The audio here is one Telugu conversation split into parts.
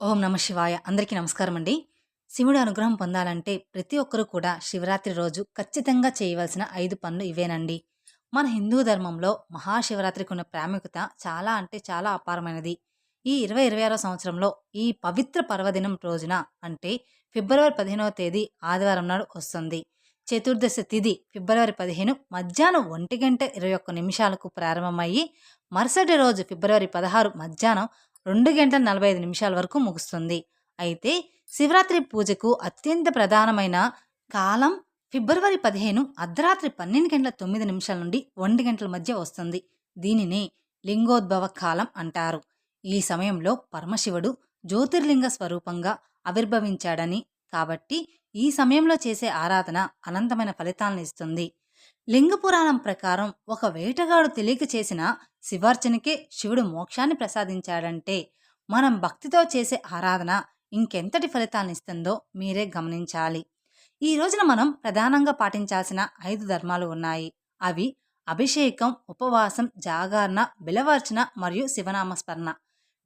ఓం నమ శివాయ. అందరికీ నమస్కారం అండి. శివుడి అనుగ్రహం పొందాలంటే ప్రతి ఒక్కరూ కూడా శివరాత్రి రోజు ఖచ్చితంగా చేయవలసిన ఐదు పనులు ఇవేనండి. మన హిందూ ధర్మంలో మహాశివరాత్రికి ఉన్న ప్రాముఖ్యత చాలా అంటే చాలా అపారమైనది. ఈ ఇరవై ఇరవై ఆరో సంవత్సరంలో ఈ పవిత్ర పర్వదినం రోజున అంటే ఫిబ్రవరి పదిహేనవ తేదీ ఆదివారం నాడు వస్తుంది. చతుర్దశి తిథి ఫిబ్రవరి పదిహేను మధ్యాహ్నం ఒంటి గంట ఇరవై ఒక్క నిమిషాలకు ప్రారంభమయ్యి మరుసటి రోజు ఫిబ్రవరి పదహారు మధ్యాహ్నం రెండు గంటల నలభై ఐదు నిమిషాల వరకు ముగుస్తుంది. అయితే శివరాత్రి పూజకు అత్యంత ప్రధానమైన కాలం ఫిబ్రవరి పదిహేను అర్ధరాత్రి పన్నెండు గంటల తొమ్మిది నిమిషాల నుండి ఒంటి గంటల మధ్య వస్తుంది. దీనిని లింగోద్భవ కాలం అంటారు. ఈ సమయంలో పరమశివుడు జ్యోతిర్లింగ స్వరూపంగా ఆవిర్భవించాడని కాబట్టి ఈ సమయంలో చేసే ఆరాధన అనంతమైన ఫలితాలను ఇస్తుంది. లింగ పురాణం ప్రకారం ఒక వేటగాడు తెలియక చేసిన శివార్చనకే శివుడు మోక్షాన్ని ప్రసాదించాడంటే మనం భక్తితో చేసే ఆరాధన ఇంకెంతటి ఫలితాలను ఇస్తుందో మీరే గమనించాలి. ఈ రోజున మనం ప్రధానంగా పాటించాల్సిన ఐదు ధర్మాలు ఉన్నాయి. అవి అభిషేకం ఉపవాసం జాగరణ బిలవర్చన మరియు శివనామస్మరణ.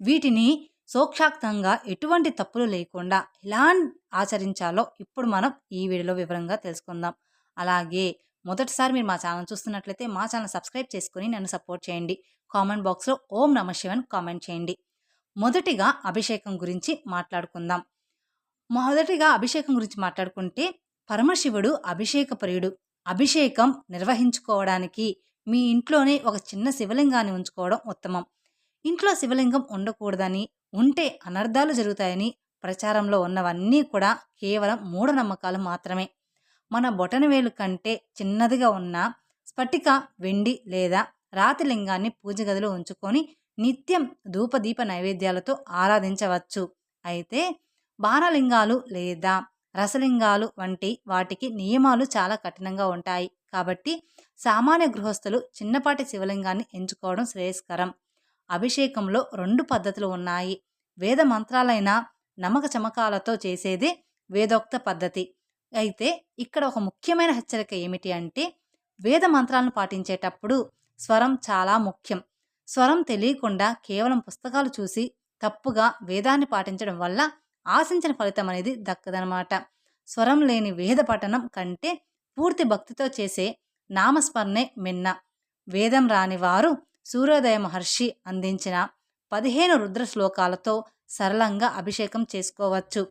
వీటిని సోక్షాక్తంగా ఎటువంటి తప్పులు లేకుండా ఎలా ఆచరించాలో ఇప్పుడు మనం ఈ వీడియోలో వివరంగా తెలుసుకుందాం. అలాగే మొదటిసారి మీరు మా ఛానల్ చూస్తున్నట్లయితే మా ఛానల్ సబ్స్క్రైబ్ చేసుకుని నన్ను సపోర్ట్ చేయండి. కామెంట్ బాక్స్లో ఓం నమ శివన్ కామెంట్ చేయండి. మొదటిగా అభిషేకం గురించి మాట్లాడుకుందాం. మొదటిగా అభిషేకం గురించి మాట్లాడుకుంటే పరమశివుడు అభిషేక ప్రియుడు అభిషేకం నిర్వహించుకోవడానికి మీ ఇంట్లోనే ఒక చిన్న శివలింగాన్ని ఉంచుకోవడం ఉత్తమం. ఇంట్లో శివలింగం ఉండకూడదని ఉంటే అనర్థాలు జరుగుతాయని ప్రచారంలో ఉన్నవన్నీ కూడా కేవలం మూఢనమ్మకాలు మాత్రమే. మన బొటనవేలు కంటే చిన్నదిగా ఉన్న స్ఫటిక వెండి లేదా రాతి లింగాన్ని పూజ గదిలో ఉంచుకొని నిత్యం ధూపదీప నైవేద్యాలతో ఆరాధించవచ్చు. అయితే బాణలింగాలు లేదా రసలింగాలు వంటి వాటికి నియమాలు చాలా కఠినంగా ఉంటాయి. కాబట్టి సామాన్య గృహస్థులు చిన్నపాటి శివలింగాన్ని ఎంచుకోవడం శ్రేయస్కరం. అభిషేకంలో రెండు పద్ధతులు ఉన్నాయి. వేద మంత్రాలైన నమక చమకాలతో చేసేదే వేదోక్త పద్ధతి. అయితే ఇక్కడ ఒక ముఖ్యమైన హెచ్చరిక ఏమిటి అంటే వేద మంత్రాలను పాటించేటప్పుడు స్వరం చాలా ముఖ్యం. స్వరం తెలియకుండా కేవలం పుస్తకాలు చూసి తప్పుగా వేదాన్ని పాటించడం వల్ల ఆశించిన ఫలితం అనేది దక్కదనమాట స్వరం లేని వేద పఠనం కంటే పూర్తి భక్తితో చేసే నామస్మరణే మిన్న. వేదం రాని వారు సూర్యోదయ మహర్షి అందించిన పదిహేను రుద్ర శ్లోకాలతో సరళంగా అభిషేకం చేసుకోవచ్చు.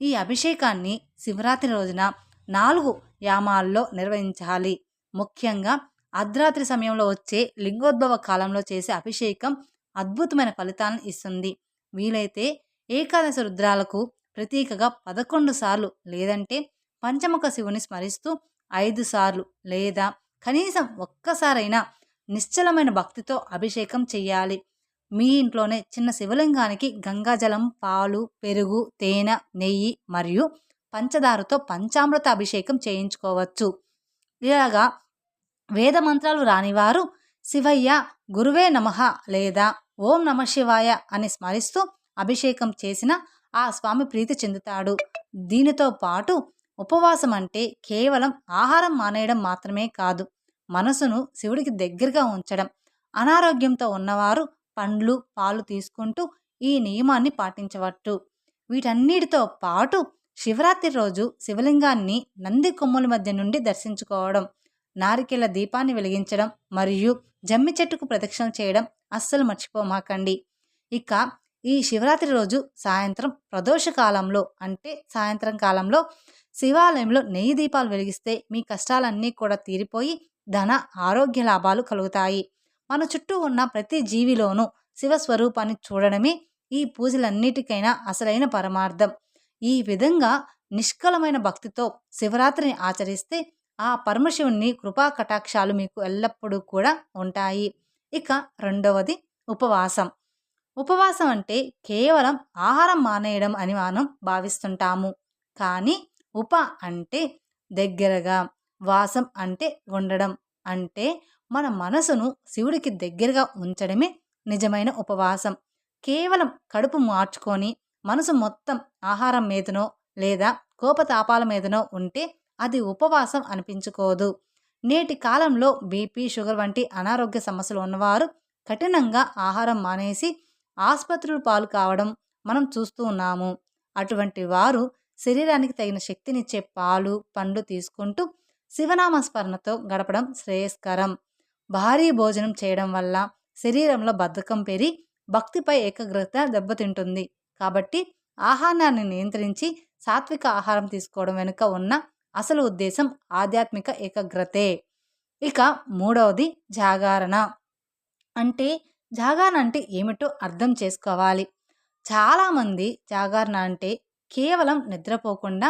ఈ అభిషేకాన్ని శివరాత్రి రోజున నాలుగు యామాల్లో నిర్వహించాలి. ముఖ్యంగా అర్ధరాత్రి సమయంలో వచ్చే లింగోద్భవ కాలంలో చేసే అభిషేకం అద్భుతమైన ఫలితాలను ఇస్తుంది. వీలైతే ఏకాదశి రుద్రాలకు ప్రతీకగా పదకొండు సార్లు లేదంటే పంచముఖ శివుని స్మరిస్తూ ఐదు సార్లు లేదా కనీసం ఒక్కసారైనా నిశ్చలమైన భక్తితో అభిషేకం చేయాలి మీ ఇంట్లోనే చిన్న శివలింగానికి గంగాజలం పాలు పెరుగు తేనె నెయ్యి మరియు పంచదారతో పంచామృత అభిషేకం చేయించుకోవచ్చు. ఇలాగా వేద మంత్రాలు రానివారు శివయ్య గురువే నమ లేదా ఓం నమ శివాయ అని స్మరిస్తూ అభిషేకం చేసిన ఆ స్వామి ప్రీతి చెందుతాడు. దీనితో పాటు ఉపవాసం అంటే కేవలం ఆహారం మానేయడం మాత్రమే కాదు మనసును శివుడికి దగ్గరగా ఉంచడం అనారోగ్యంతో ఉన్నవారు పండ్లు పాలు తీసుకుంటూ ఈ నియమాన్ని పాటించవచ్చు వీటన్నిటితో పాటు శివరాత్రి రోజు శివలింగాన్ని నంది కొమ్ముల మధ్య నుండి దర్శించుకోవడం నారికెల దీపాన్ని వెలిగించడం మరియు జమ్మి చెట్టుకు ప్రదక్షిణ చేయడం అస్సలు మర్చిపోమాకండి ఇక ఈ శివరాత్రి రోజు సాయంత్రం ప్రదోష కాలంలో అంటే సాయంత్రం కాలంలో శివాలయంలో నెయ్యి దీపాలు వెలిగిస్తే మీ కష్టాలన్నీ కూడా తీరిపోయి ధన ఆరోగ్య లాభాలు కలుగుతాయి. మన చుట్టూ ఉన్న ప్రతి జీవిలోనూ శివస్వరూపాన్ని చూడడమే ఈ పూజలన్నిటికైనా అసలైన పరమార్థం. ఈ విధంగా నిష్కలమైన భక్తితో శివరాత్రిని ఆచరిస్తే ఆ పరమశివుని కృపా కటాక్షాలు మీకు ఎల్లప్పుడూ కూడా ఉంటాయి. ఇక రెండవది ఉపవాసం. ఉపవాసం అంటే కేవలం ఆహారం మానేయడం అని మనం భావిస్తుంటాము. కానీ ఉప అంటే దగ్గరగా వాసం అంటే ఉండడం. అంటే మన మనసును శివుడికి దగ్గరగా ఉంచడమే నిజమైన ఉపవాసం. కేవలం కడుపు మార్చుకొని మనసు మొత్తం ఆహారం మీదనో లేదా కోపతాపాల మీదనో ఉంటే అది ఉపవాసం అనిపించుకోదు. నేటి కాలంలో బీపీ షుగర్ వంటి అనారోగ్య సమస్యలు ఉన్నవారు కఠినంగా ఆహారం మానేసి ఆసుపత్రులు పాలు కావడం మనం చూస్తూ ఉన్నాము. అటువంటి వారు శరీరానికి తగిన శక్తినిచ్చే పాలు పండ్లు తీసుకుంటూ శివనామ స్మరణతో గడపడం శ్రేయస్కరం. భారీ భోజనం చేయడం వల్ల శరీరంలో బద్ధకం పెరిగి భక్తిపై ఏకాగ్రత దెబ్బతింటుంది. కాబట్టి ఆహారాన్ని నియంత్రించి సాత్విక ఆహారం తీసుకోవడం వెనుక ఉన్న అసలు ఉద్దేశం ఆధ్యాత్మిక ఏకాగ్రతే. ఇక మూడవది జాగరణ. అంటే జాగరణ అంటే ఏమిటో అర్థం చేసుకోవాలి. చాలామంది జాగరణ అంటే కేవలం నిద్రపోకుండా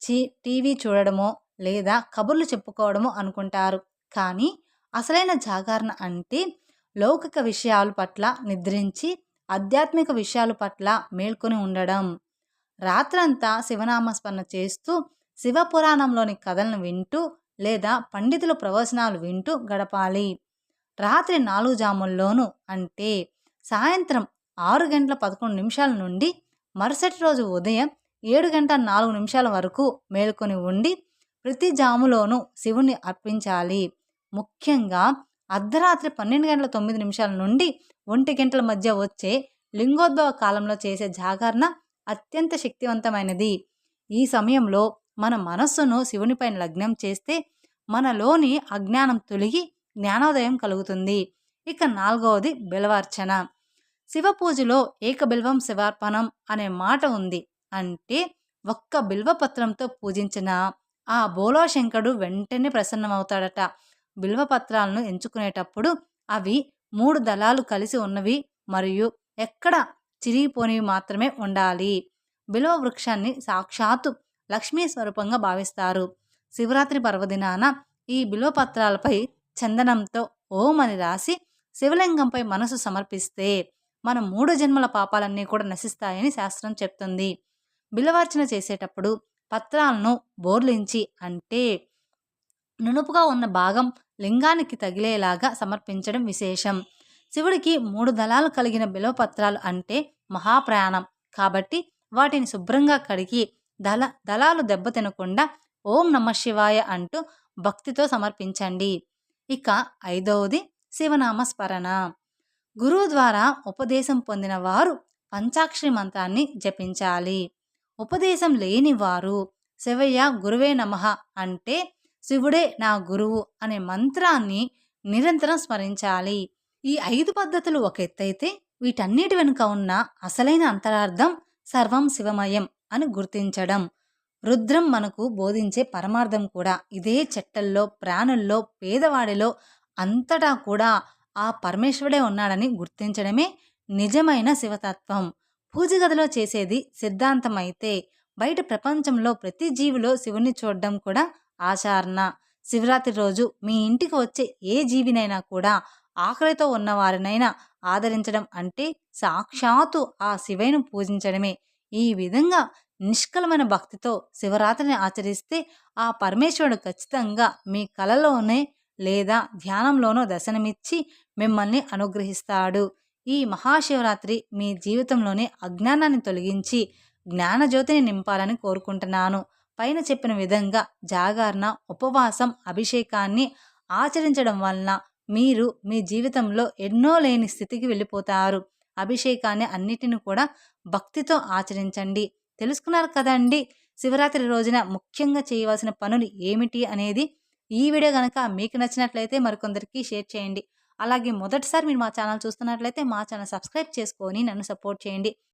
చీ టీవీ చూడడమో లేదా కబుర్లు చెప్పుకోవడమో అనుకుంటారు. కానీ అసలైన జాగరణ అంటే లౌకిక విషయాల పట్ల నిద్రించి ఆధ్యాత్మిక విషయాల పట్ల మేల్కొని ఉండడం. రాత్రంతా శివనామస్మరణ చేస్తూ శివపురాణంలోని కథలను వింటూ లేదా పండితుల ప్రవచనాలు వింటూ గడపాలి. రాత్రి నాలుగు జాముల్లోనూ అంటే సాయంత్రం ఆరు గంటల పదకొండు నిమిషాల నుండి మరుసటి రోజు ఉదయం ఏడు గంట నాలుగు నిమిషాల వరకు మేల్కొని ఉండి ప్రతి జాములోనూ శివుణ్ణి అర్పించాలి. ముఖ్యంగా అర్ధరాత్రి పన్నెండు గంటల తొమ్మిది నిమిషాల నుండి ఒంటి గంటల మధ్య వచ్చే లింగోద్భవ కాలంలో చేసే జాగరణ అత్యంత శక్తివంతమైనది. ఈ సమయంలో మన మనస్సును శివునిపైన లగ్నం చేస్తే మనలోని అజ్ఞానం తొలగి జ్ఞానోదయం కలుగుతుంది. ఇక నాలుగవది బిల్వార్చన. శివ పూజలో ఏకబిల్వం శివార్పణం అనే మాట ఉంది. అంటే ఒక్క బిల్వపత్రంతో పూజించిన ఆ బోలోశంకరుడు వెంటనే ప్రసన్నమవుతాడట. బిల్వపత్రాలను ఎంచుకునేటప్పుడు అవి మూడు దళాలు కలిసి ఉన్నవి మరియు ఎక్కడ చిరిగిపోనివి మాత్రమే ఉండాలి. బిల్వ వృక్షాన్ని సాక్షాత్తు లక్ష్మీ స్వరూపంగా భావిస్తారు. శివరాత్రి పర్వదినాన ఈ బిల్వపత్రాలపై చందనంతో ఓం అని రాసి శివలింగంపై మనసు సమర్పిస్తే మన మూడు జన్మల పాపాలన్నీ కూడా నశిస్తాయని శాస్త్రం చెప్తుంది. బిలవార్చన చేసేటప్పుడు పత్రాలను బోర్లించి అంటే నునుపుగా ఉన్న భాగం లింగానికి తగిలేలాగా సమర్పించడం విశేషం. శివుడికి మూడు దళాలు కలిగిన బిలవపత్రాలు అంటే మహాప్రయాణం కాబట్టి వాటిని శుభ్రంగా కడిగి దళ దళాలు దెబ్బతినకుండా ఓం నమ శివాయ అంటూ భక్తితో సమర్పించండి. ఇక ఐదవది శివనామ స్మరణ గురువు ద్వారా ఉపదేశం పొందిన వారు పంచాక్షరి మంత్రాన్ని జపించాలి. ఉపదేశం లేని వారు శివయ్య గురువే నమ అంటే శివుడే నా గురువు అనే మంత్రాన్ని నిరంతరం స్మరించాలి. ఈ ఐదు పద్ధతులు ఒక ఎత్తైతే వీటన్నిటి వెనుక ఉన్న అసలైన అంతరార్థం సర్వం శివమయం అని గుర్తించడం. రుద్రం మనకు బోధించే పరమార్థం కూడా ఇదే చెట్టల్లో ప్రాణుల్లో పేదవాడిలో అంతటా కూడా ఆ పరమేశ్వరుడే ఉన్నాడని గుర్తించడమే నిజమైన శివతత్వం. పూజ గదిలో చేసేది సిద్ధాంతమైతే బయట ప్రపంచంలో ప్రతి జీవిలో శివుని చూడడం కూడా ఆచారణ. శివరాత్రి రోజు మీ ఇంటికి వచ్చే ఏ జీవినైనా కూడా ఆకలితో ఉన్నవారినైనా ఆదరించడం అంటే సాక్షాత్తు ఆ శివైను పూజించడమే. ఈ విధంగా నిష్కలమైన భక్తితో శివరాత్రిని ఆచరిస్తే ఆ పరమేశ్వరుడు ఖచ్చితంగా మీ కలలోనే లేదా ధ్యానంలోనో దర్శనమిచ్చి మిమ్మల్ని అనుగ్రహిస్తాడు. ఈ మహాశివరాత్రి మీ జీవితంలోని అజ్ఞానాన్ని తొలగించి జ్ఞానజ్యోతిని నింపాలని కోరుకుంటున్నాను. పైన చెప్పిన విధంగా జాగరణ ఉపవాసం అభిషేకాన్ని ఆచరించడం వలన మీరు మీ జీవితంలో ఎన్నో లేని స్థితికి వెళ్ళిపోతారు. అభిషేకాన్ని అన్నిటిని కూడా భక్తితో ఆచరించండి. తెలుసుకున్నారు కదండి? శివరాత్రి రోజున ముఖ్యంగా చేయవలసిన పనులు ఏమిటి అనేది ఈ వీడియో కనుక మీకు నచ్చినట్లయితే మరికొందరికి షేర్ చేయండి. అలాగే మొదటిసారి మీరు మా ఛానల్ చూస్తున్నట్లయితే మా ఛానల్ సబ్స్క్రైబ్ చేసుకొని నన్ను సపోర్ట్ చేయండి.